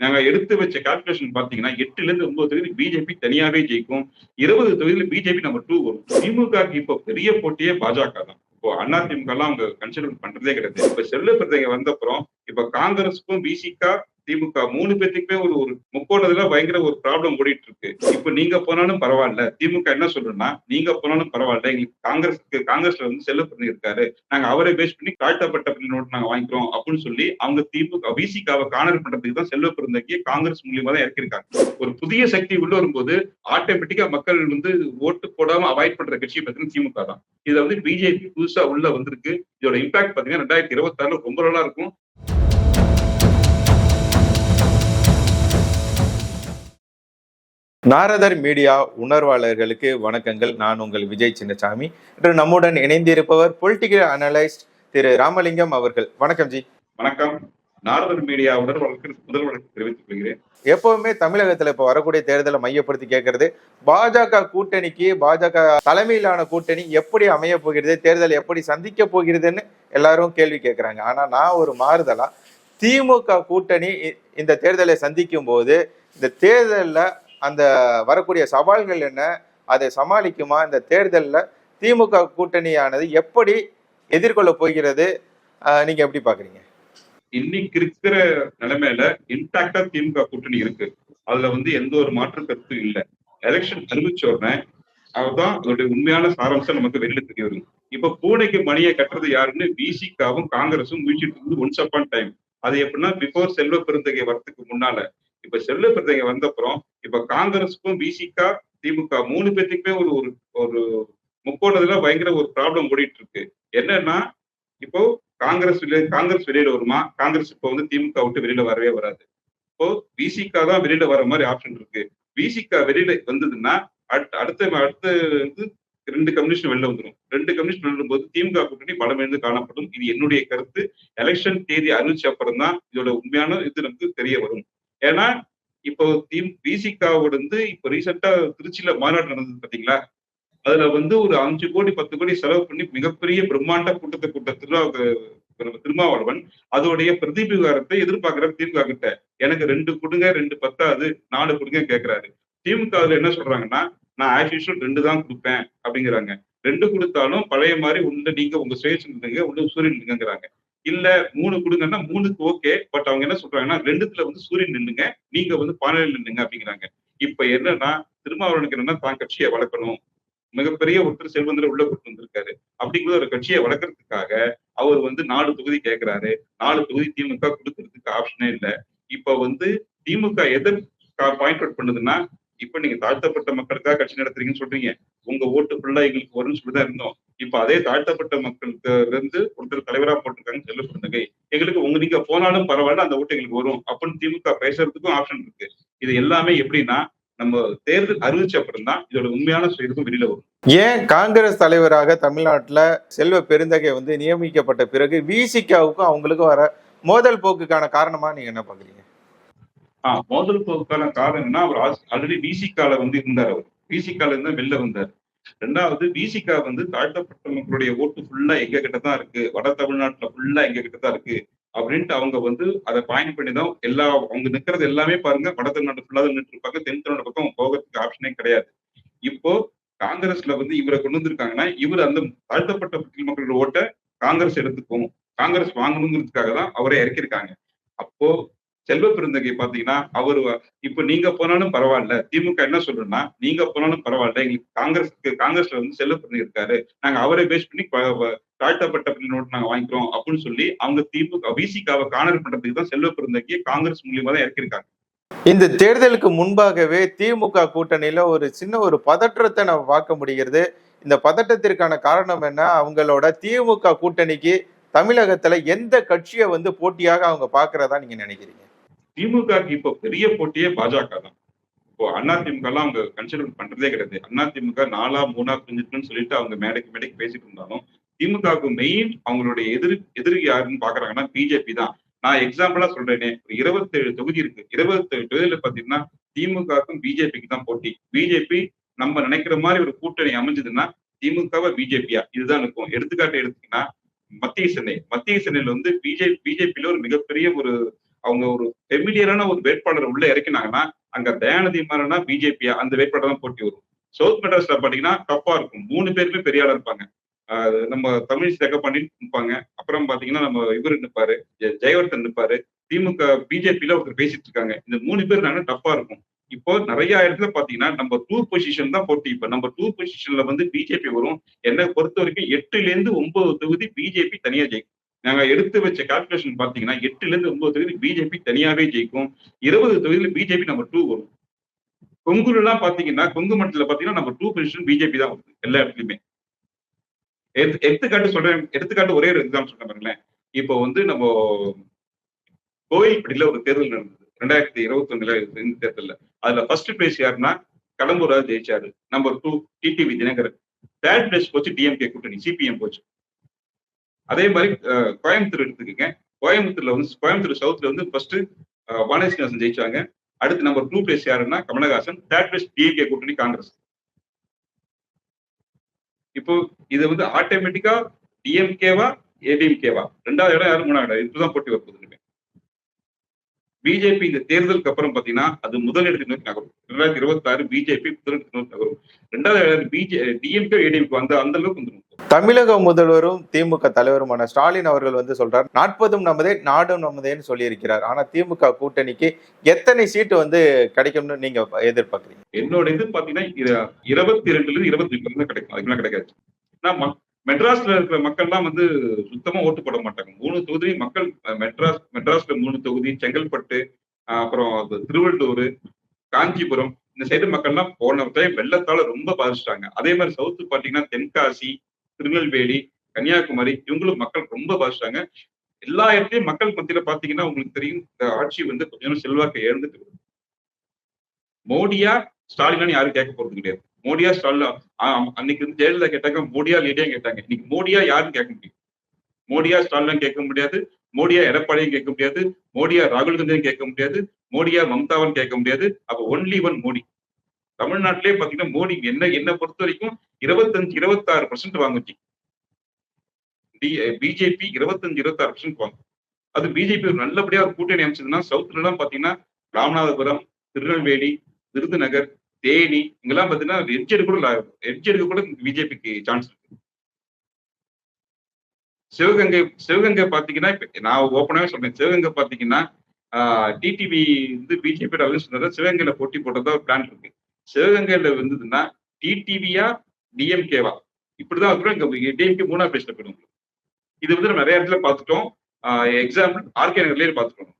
நாங்க எடுத்து வச்ச கால்குலேஷன் பாத்தீங்கன்னா எட்டுல இருந்து ஒன்பது தொகுதி பிஜேபி தனியாவே ஜெயிக்கும். இருபது தொகுதியில பிஜேபி நம்பர் டூ வரும். திமுக இப்போ பெரிய போட்டியே பாஜக தான். இப்போ அதிமுக எல்லாம் அவங்க கன்சிடர் பண்றதே கிடையாது. இப்ப செல்ல பிரதங்க வந்தப்புறம் இப்ப காங்கிரஸுக்கும் பிசிகா திமுக மூணு பேத்துக்குமே ஒரு ஒரு முக்கோணத்துல பயங்கர ஒரு ப்ராப்ளம் ஓடிட்டு இருக்கு இப்ப நீங்க போனாலும் பரவாயில்ல. திமுக என்ன சொல்றேன்னா நீங்க போனாலும் பரவாயில்ல. எங்களுக்கு காங்கிரஸ் காங்கிரஸ்ல வந்து செல்ல பிரதமர் இருக்காரு நாங்க அவரை பேஸ் பண்ணி தாழ்த்தப்பட்ட நோட்டு நாங்க வாங்கிக்கிறோம் அப்படின்னு சொல்லி அவங்க திமுக பிசிகாவை காணர் பண்றதுக்கு தான் செல்வ பிறந்தக்கு காங்கிரஸ் மூலியமா தான் இறக்கிருக்காங்க ஒரு புதிய சக்தி உள்ள வரும்போது ஆட்டோமேட்டிக்கா மக்கள் வந்து ஓட்டு போடாம அவாய்ட் பண்ற கட்சி பார்த்தீங்கன்னா திமுக தான். இதை வந்து பிஜேபி புதுசா உள்ள வந்திருக்கு. இதோட இம்பாக்ட் பாத்தீங்கன்னா ரெண்டாயிரத்தி இருபத்தி ஆறுல ரொம்ப நல்லா இருக்கும். நாரதர் மீடியா உணர்வாளர்களுக்கு வணக்கங்கள். நான் உங்கள் விஜய் சின்னசாமி. இன்று நம்முடன் இணைந்திருப்பவர் பொலிட்டிக்கல் அனலிஸ்ட் திரு ராமலிங்கம் அவர்கள். வணக்கம் ஜி. வணக்கம். நாரதர் மீடியா உணர்வாளருக்கு முதல் வணக்கம் தெரிவித்துக் கொள்கிறேன். எப்பவுமே தமிழகத்துல இப்ப வரக்கூடிய தேர்தலை மையப்படுத்தி கேட்கறது. பாஜக கூட்டணிக்கு பாஜக தலைமையிலான கூட்டணி எப்படி அமைய போகிறது தேர்தல் எப்படி சந்திக்க போகிறதுன்னு எல்லாரும் கேள்வி கேட்கறாங்க. ஆனா நான் ஒரு மாறுதலா திமுக கூட்டணி இந்த தேர்தலை சந்திக்கும் போது இந்த தேர்தல்ல அந்த வரக்கூடிய சவால்கள் என்ன? அதை சமாளிக்குமா? இந்த தேர்தல்ல திமுக கூட்டணியானது எப்படி எதிர்கொள்ள போகிறது? ஆஹ் நீங்க எப்படி பாக்குறீங்க? இன்னைக்கு இருக்கிற நிலைமையில இன்டாக்டா திமுக கூட்டணி இருக்கு. அதுல வந்து எந்த ஒரு மாற்று கருத்தும் இல்ல. எலெக்ஷன் அறிவிச்ச உடனே அதுதான் அதோட உண்மையான சாராம்சம் நமக்கு வெளியில தெரிய வரும். இப்ப பூனைக்கு மணியை கட்டுறது யாருன்னு பிசிகாவும் காங்கிரஸும் முயற்சிட்டு இருந்து ஒன்ஸ் அப்பான் டைம் அது எப்படின்னா பிஃபோர் செல்வ பெருந்தகை வரத்துக்கு முன்னால. இப்ப செல்வ பெருந்தகை வந்தப்புறம் இப்ப காங்கிரஸுக்கும் பிசிகா திமுக மூணு பேர்த்துக்குமே ஒரு ஒரு ஒரு முக்கோணத்துல பயங்கர ஒரு ப்ராப்ளம் ஓடிட்டு இருக்கு என்னன்னா இப்போ காங்கிரஸ் வெளியே காங்கிரஸ் வெளியில வருமா? காங்கிரஸ் இப்போ வந்து திமுக விட்டு வெளியில வரவே வராது. இப்போ பிசிகா தான் வெளியில வர மாதிரி ஆப்ஷன் இருக்கு. பிசிகா வெளியில வந்ததுன்னா அடுத்த அடுத்த வந்து ரெண்டு கம்யூனிஸ்ட் வெளில வந்துடும் ரெண்டு கம்யூனிஸ்ட் வெளில போது திமுக கூட்டணி பலமிழந்து காணப்படும். இது என்னுடைய கருத்து. எலெக்ஷன் தேதி அறிவிச்ச அப்புறம் தான் இதோட உண்மையான இது நமக்கு தெரிய வரும். ஏன்னா இப்போ திம் பிசிகாவோட வந்து இப்போ ரீசெண்டா திருச்சியில மாநாடு நடந்தது பாத்தீங்களா? அதுல வந்து ஒரு அஞ்சு கோடி பத்து கோடி செலவு பண்ணி மிகப்பெரிய பிரம்மாண்ட கூட்டத்தை கூட்ட திருவா திருமாவளவன் அதோடைய பிரதிபீகாரத்தை எதிர்பார்க்கிறார் திமுக கிட்ட. எனக்கு ரெண்டு கொடுங்க ரெண்டு பத்தாது நாலு கொடுங்க கேட்கிறாரு திமுக அதுல என்ன சொல்றாங்கன்னா நான் ஆஸ் யூஷுவல் ரெண்டு தான் கொடுப்பேன் அப்படிங்கிறாங்க. ரெண்டு கொடுத்தாலும் பழைய மாதிரி உள்ள நீங்க உங்க ஸ்டேஷன் இருந்துங்க உள்ள சூரியன் நின்னுங்கிறாங்க இல்ல மூணு கொடுங்கன்னா மூணுக்கு ஓகே பட் அவங்க என்ன சொல்றாங்கன்னா ரெண்டுத்துல வந்து சூரியன் நின்னுங்க நீங்க வந்து பானையில் நின்னுங்க அப்படிங்கிறாங்க. இப்ப என்னன்னா திருமாவளவனுக்கு என்னன்னா தான் கட்சியை வளர்க்கணும். மிகப்பெரிய ஒருத்தர் செல்வந்தர் உள்ள கொண்டு வந்திருக்காரு. அப்படிங்கிற ஒரு கட்சியை வளர்க்கறதுக்காக அவர் வந்து நாலு தொகுதி கேட்கிறாரு நாலு தொகுதி திமுக கொடுக்கறதுக்கு ஆப்ஷனே இல்லை. இப்ப வந்து திமுக எதை பாயிண்ட் அவுட் பண்ணுதுன்னா இப்ப நீங்க தாழ்த்தப்பட்ட மக்களுக்காக கட்சி நடத்துறீங்கன்னு சொல்றீங்க. உங்க ஓட்டு ஃபுல்லா எங்களுக்கு வரும்னு சொல்லிதான் இருந்தோம். இப்ப அதே தாழ்த்தப்பட்ட மக்களுக்கு இருந்து ஒருத்தர் தலைவரா போட்டிருக்காங்க செல்ல பிறந்தகை எங்களுக்கு உங்க நீங்க போனாலும் பரவாயில்ல அந்த ஓட்டு எங்களுக்கு வரும் அப்படின்னு திமுக பேசுறதுக்கும் ஆப்ஷன் இருக்கு. இது எல்லாமே எப்படின்னா நம்ம தேர்தல் அறிவிச்ச அப்புறம் தான் இதோட உண்மையான இதுக்கும் வெளியில வரும். ஏன் காங்கிரஸ் தலைவராக தமிழ்நாட்டுல செல்வ பெருந்தகை வந்து நியமிக்கப்பட்ட பிறகு விசிகாவுக்கும் அவங்களுக்கும் வர மோதல் போக்குக்கான காரணமா நீங்க என்ன பாக்குறீங்க? ஆஹ் மோதல் போக்குக்கான காலம் என்ன அவர் ஆல்ரெடி பிசிகால வந்து இருந்தார் அவர். பிசிகால இருந்தா வெளில வந்தார். ரெண்டாவது பிசிகா வந்து தாழ்த்தப்பட்ட மக்களுடைய ஓட்டு ஃபுல்லா எங்க கிட்ட தான் இருக்கு. வட தமிழ்நாட்டுல ஃபுல்லா எங்க கிட்ட தான் இருக்கு. அப்படின்ட்டு அவங்க வந்து அதை பாயிண்ட் பண்ணி தான் எல்லா அவங்க நிற்கிறது எல்லாமே பாருங்க வட தமிழ்நாடு ஃபுல்லா நின்று இருப்பாங்க. தென் தமிழ்நாடு பக்கம் போகிறதுக்கு ஆப்ஷனே கிடையாது. இப்போ காங்கிரஸ்ல வந்து இவரை கொண்டு வந்திருக்காங்கன்னா இவர் அந்த தாழ்த்தப்பட்ட மக்களோட ஓட்டை காங்கிரஸ் எடுத்துக்கும். காங்கிரஸ் வாங்கணுங்கிறதுக்காக தான் அவரை இறக்கியிருக்காங்க. அப்போ செல்வ பெருந்தகை பாத்தீங்கன்னா அவரு இப்ப நீங்க போனாலும் பரவாயில்ல. திமுக என்ன சொல்றேன்னா நீங்க போனாலும் பரவாயில்ல. எங்களுக்கு காங்கிரஸ்க்கு காங்கிரஸ்ல வந்து செல்வ பெருந்தகை இருக்காரு. நாங்க அவரை பேஸ் பண்ணி தாழ்த்தப்பட்ட நோட்டு நாங்க வாங்கிக்கிறோம் அப்படின்னு சொல்லி அவங்க திமுக விசிகாவை காணர் பண்றதுக்கு தான் செல்வ பெருந்தகையை காங்கிரஸ் மூலியமா தான் இறக்கிருக்காங்க இந்த தேர்தலுக்கு முன்பாகவே திமுக கூட்டணியில ஒரு சின்ன ஒரு பதற்றத்தை நம்ம பார்க்க முடிகிறது. இந்த பதட்டத்திற்கான காரணம் என்ன? அவங்களோட திமுக கூட்டணிக்கு தமிழகத்துல எந்த கட்சியை வந்து போட்டியாக அவங்க பாக்குறதா நீங்க நினைக்கிறீங்க? திமுகக்கு இப்போ பெரிய போட்டியே பாஜக தான். இப்போ அதிமுக எல்லாம் அவங்க கன்சிடர் பண்றதே கிடையாது. அதிமுக நாலா மூணா பிரிஞ்சிருக்குன்னு சொல்லிட்டு அவங்க மேடைக்கு மேடைக்கு பேசிட்டு இருந்தாலும் திமுகவுக்கு மெயின் அவங்களுடைய எதிர் எதிரி யாருன்னு பாக்குறாங்கன்னா பிஜேபி தான். நான் எக்ஸாம்பிளா சொல்றேனே. ஒரு இருபத்தேழு தொகுதி இருக்கு. இருபத்தேழு தொகுதியில பாத்தீங்கன்னா திமுகவுக்கும் பிஜேபிக்கு தான் போட்டி. பிஜேபி நம்ம நினைக்கிற மாதிரி ஒரு கூட்டணி அமைஞ்சதுன்னா திமுகவா பிஜேபியா இதுதான் இருக்கும். எடுத்துக்காட்டு எடுத்தீங்கன்னா மத்திய சென்னை. மத்திய சென்னையில வந்து பிஜே பிஜேபியில ஒரு மிகப்பெரிய ஒரு அவங்க ஒரு ஃபெமிலியரான ஒரு வேட்பாளர் உள்ள இறக்கினாங்கன்னா அங்க தயாநிதி மாறனா பிஜேபியா அந்த வேட்பாளர் தான் போட்டி வரும். சவுத் மெட்ராஸ்ல பாத்தீங்கன்னா டப்பா இருக்கும். மூணு பேருமே பெரிய ஆளா இருப்பாங்க. நம்ம தமிழ் பண்ணிட்டு நிற்பாங்க அப்புறம் பாத்தீங்கன்னா நம்ம இவர் நிற்பாரு ஜெயவர்தன் நிற்பாரு திமுக பிஜேபியில ஒருத்தர் பேசிட்டு இருக்காங்க. இந்த மூணு பேர் நாங்க டப்பா இருக்கும். இப்போ நிறைய இடத்துல பாத்தீங்கன்னா நம்ம டூ பொசிஷன் தான் போட்டி. இப்ப நம்ம டூ பொசிஷன்ல வந்து பிஜேபி வரும். என்னை பொறுத்த வரைக்கும் எட்டுல இருந்து ஒன்பது தொகுதி பிஜேபி தனியா ஜெயிக்கும். நாங்க எடுத்து வச்ச கால்குலேஷன் பாத்தீங்கன்னா எட்டுல இருந்து ஒன்பது தொகுதி பிஜேபி தனியாவே ஜெயிக்கும். இருபது தொகுதியில பிஜேபி நம்பர் டூ வரும். கொங்குல எல்லாம் பாத்தீங்கன்னா கொங்கு மண்டலத்துல பாத்தீங்கன்னா நம்ம டூ பொசிஷன் பிஜேபி தான் வருது எல்லா இடத்துலயுமே. எடுத்துக்காட்டு சொல்றேன். எடுத்துக்காட்டு ஒரே ஒரு எக்ஸாம்பிள் சொல்றேன் பாருங்களேன். இப்போ வந்து நம்ம கோயில்பட்டியில ஒரு தேர்தல் நடந்தது. ரெண்டாயிரத்தி இருபத்தி ஒண்ணுல இந்த தேர்தல்ல. அதுல ஃபர்ஸ்ட் பிளேஸ் யாருன்னா Kadambur ஜெயிச்சாரு. Number two TTV Dinakaran third place போச்சு டிஎம்கே கூட்டணி. சிபிஎம் போச்சு. அதே மாதிரி கோயம்புத்தூர் எடுத்துக்கங்க. கோயம்புத்தூர்ல வந்து கோயம்புத்தூர் சவுத்ல வந்து ஃபர்ஸ்ட் வானேஸ்வரன் ஜெயிச்சாங்க. அடுத்து நம்பர் டூ பிளேஸ் யாருன்னா கமலஹாசன் தேர்ட் பிளேஸ் டிஎம்கே கூட்டணி காங்கிரஸ். இப்போ இது வந்து ஆட்டோமேட்டிக்கா டிஎம்கேவா ஏடிஎம்கேவா ரெண்டாவது இடம் யாரும் மூணாவது இடம். இப்பதான் போட்டி வரப்போகுது பிஜேபி இந்த தேர்தலுக்கு அப்புறம் பாத்தீங்கன்னா அது முதலிடத்தை நோக்கி நகரும். ரெண்டாயிரத்தி இருபத்தி ஆறு பிஜேபி முதலிடத்தை நோக்கி நகரும். ரெண்டாவது பிஜே டிஎம்கே ஏடிஎம்கே அந்த அந்த அளவுக்கு வந்துடும் தமிழக முதல்வரும் திமுக தலைவருமான ஸ்டாலின் அவர்கள் வந்து சொல்றார் நாற்பதும் நமதே நாடும் நமதேன்னு சொல்லியிருக்கிறார். ஆனா திமுக கூட்டணிக்கு எத்தனை சீட்டு வந்து கிடைக்கும்னு நீங்க எதிர்பார்க்கறீங்க? என்னோட இது பாத்தீங்கன்னா இருபத்தி ரெண்டுல இருந்து இருபத்தி மூணு கிடைக்கும் அதுக்குலாம் கிடைக்காது ம- மெட்ராஸ்ல இருக்கிற மக்கள்லாம் வந்து சுத்தமா ஓட்டு போட மாட்டாங்க. மூணு தொகுதி மக்கள் மெட்ராஸ் மெட்ராஸ்ல மூணு தொகுதி செங்கல்பட்டு அப்புறம் திருவள்ளூர் காஞ்சிபுரம் இந்த சைடு மக்கள்லாம் போன டைம் வெள்ளத்தால ரொம்ப பாதிச்சிட்டாங்க. அதே மாதிரி சவுத்து பாத்தீங்கன்னா தென்காசி திருநெல்வேலி கன்னியாகுமரி இவங்களும் மக்கள் ரொம்ப பாதிச்சாங்க எல்லா இடத்துலயும் மக்கள் மத்தியில பாத்தீங்கன்னா உங்களுக்கு தெரியும் இந்த ஆட்சி வந்து கொஞ்சம் செல்வாக்கை இழந்துட்டு வருது. மோடியா ஸ்டாலினான்னு யாரும் கேட்க போறது கிடையாது. மோடியா ஸ்டாலினா ஆஹ் அன்னைக்கு வந்து ஜெயலலிதா கேட்டாங்க மோடியா லேடியா கேட்டாங்க. இன்னைக்கு மோடியா யாருன்னு கேட்க முடியும். மோடியா ஸ்டாலினும் கேட்க முடியாது. மோடியா எடப்பாடியும் கேட்க முடியாது. மோடியா ராகுல் காந்தியும் கேட்க முடியாது. மோடியா மம்தாவும் கேட்க முடியாது. அப்ப ஒன்லி ஒன் மோடி. தமிழ்நாட்டிலே பாத்தீங்கன்னா மோடி என்ன என்ன பொறுத்த வரைக்கும் இருபத்தஞ்சு இருபத்தாறு பர்சன்ட் வாங்குச்சு. பிஜேபி இருபத்தஞ்சு இருபத்தாறு பர்சன்ட் வாங்கும். அது பிஜேபி ஒரு நல்லபடியா ஒரு கூட்டணி அமைச்சதுன்னா சவுத்ல எல்லாம் பாத்தீங்கன்னா ராமநாதபுரம் திருநெல்வேலி விருதுநகர் தேனி இங்கெல்லாம் பாத்தீங்கன்னா எட்ஜ் எடுக்க கூட எட்ஜ் எடுக்க கூட பிஜேபிக்கு சான்ஸ் இருக்கு. சிவகங்கை சிவகங்கை பாத்தீங்கன்னா இப்ப நான் ஓப்பனாவே சொல்றேன். சிவகங்கை பாத்தீங்கன்னா டிடிவி வந்து பிஜேபி அலைன்ஸ் சிவகங்கையில போட்டி போட்டதா ஒரு பிளான் இருக்கு. சிவகங்கையில இருந்ததுன்னா டிடிவியா டிஎம்கேவா? இப்படிதான் இருக்கிறோம் இங்க டிஎம்கே மூணா பேசிட்டு போயிடும். இது வந்து நம்ம நிறைய இடத்துல பார்த்துட்டோம். எக்ஸாம்பிள் ஆர்கே நகர்லயே பார்த்துட்டோம்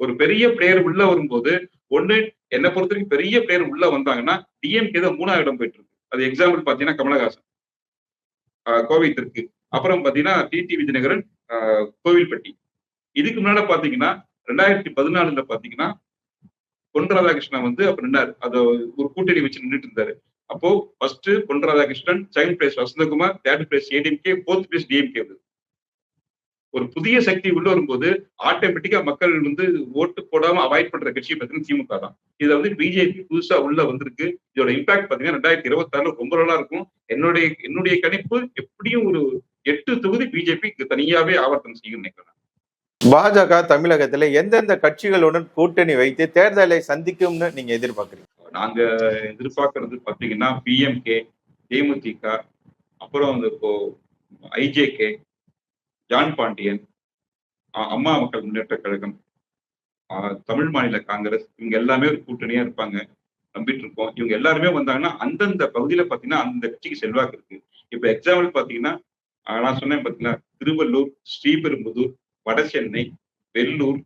ஒரு பெரிய பிளேயர் உள்ள வரும்போது ஒண்ணு என்னை பொறுத்த வரைக்கும் பெரிய பிளேயர் உள்ள வந்தாங்கன்னா டிஎம்கே தான் மூணாவது இடம் போயிட்டு இருக்கு அது எக்ஸாம்பிள் பாத்தீங்கன்னா கமலஹாசன். ஆஹ் கோவை தெற்கு அப்புறம் பாத்தீங்கன்னா டிடி விஜயநகரன் கோவில்பட்டி. இதுக்கு முன்னாடி பாத்தீங்கன்னா ரெண்டாயிரத்தி பதினாலுல பாத்தீங்கன்னா பொன் ராதாகிருஷ்ணன் வந்து அப்ப நின்னாரு. அதை ஒரு கூட்டணி வச்சு நின்றுட்டு இருந்தாரு. அப்போ first Pon Radhakrishnan second place Vasanthakumar third place ADMK fourth place DMK ஒரு புதிய சக்தி உள்ள வரும்போது ஆட்டோமேட்டிக்கா மக்கள் வந்து ஓட்டு போடாம அவாய்ட் பண்ற கட்சி பார்த்தீங்கன்னா திமுக தான். இதை வந்து பிஜேபி புதுசா உள்ள வந்திருக்கு. இதோட இம்பாக்ட் பாத்தீங்கன்னா ரெண்டாயிரத்தி இருபத்தி ஆறுல ரொம்ப நல்லா இருக்கும். என்னுடைய என்னுடைய கணிப்பு எப்படியும் ஒரு எட்டு தொகுதி பிஜேபி தனியாவே ஆவர்த்தனம் செய்யும் நினைக்கிறேன் பாஜக தமிழகத்துல எந்தெந்த கட்சிகளுடன் கூட்டணி வைத்து தேர்தலை சந்திக்கும்னு நீங்க எதிர்பார்க்கறீங்க? நாங்க எதிர்பார்க்கறது பாத்தீங்கன்னா பிஎம்கே தேமுதிக அப்புறம் வந்து இப்போ ஐஜேகே ஜான் பாண்டியன் அம்மா மக்கள் முன்னேற்ற கழகம் தமிழ் மாநில காங்கிரஸ் இவங்க எல்லாமே ஒரு கூட்டணியா இருப்பாங்க. நம்பிட்டு இருக்கோம் இவங்க எல்லாருமே வந்தாங்கன்னா அந்தந்த பகுதியில பாத்தீங்கன்னா அந்த கட்சிக்கு செல்வாக்கு இருக்கு. இப்ப எக்ஸாம்பிள் பாத்தீங்கன்னா நான் சொன்னேன் பாத்தீங்கன்னா திருவள்ளூர் ஸ்ரீபெரும்புதூர் வட சென்னை வெள்ளூர்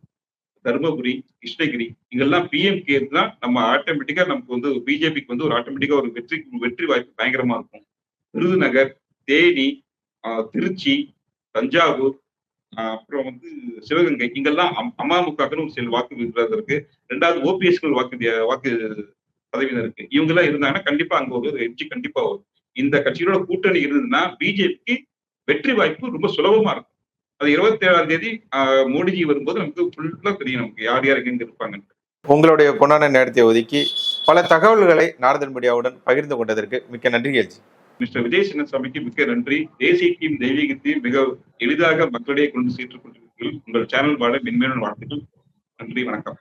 தருமபுரி கிருஷ்ணகிரி இங்கெல்லாம் பிஎம்கே தான் நம்ம ஆட்டோமேட்டிக்கா நமக்கு வந்து பிஜேபிக்கு வந்து ஒரு ஆட்டோமேட்டிக்கா ஒரு வெற்றி வெற்றி வாய்ப்பு பயங்கரமா இருக்கும். விருதுநகர் தேனி திருச்சி தஞ்சாவூர் அப்புறம் வந்து சிவகங்கை இங்கெல்லாம் அம்- ஒரு சில வாக்கு விகிதம் இருக்கு. ரெண்டாவது ஓபிஎஸ்கள் வாக்கு வாக்கு பதவியினர் இருக்கு. இவங்க எல்லாம் இருந்தாங்கன்னா கண்டிப்பா அங்க ஒரு எட்ஜி கண்டிப்பா வரும். இந்த கட்சிகளோட கூட்டணி இருந்ததுன்னா பிஜேபிக்கு வெற்றி வாய்ப்பு ரொம்ப சுலபமா இருக்கும். அது இருபத்தி ஏழாம் தேதி மோடிஜி வரும்போது நமக்கு ஃபுல்லா தெரியும் நமக்கு யார் யார் எங்க இருப்பாங்க உங்களுடைய பொன்னான நேரத்தை ஒதுக்கி பல தகவல்களை நாரதன் மீடியாவுடன் பகிர்ந்து கொண்டதற்கு மிக்க நன்றி எழுச்சி மிஸ்டர் விஜய் சின்னசாமிக்கு மிக்க நன்றி. தேசியத்தையும் தெய்வீகத்தையும் மிக எளிதாக மக்களிடையே கொண்டு சேர்த்துக் கொண்டிருக்கிறீர்கள். உங்கள் சேனல் வாழ மென்மேலும் வாழ்த்துக்கள். நன்றி வணக்கம்.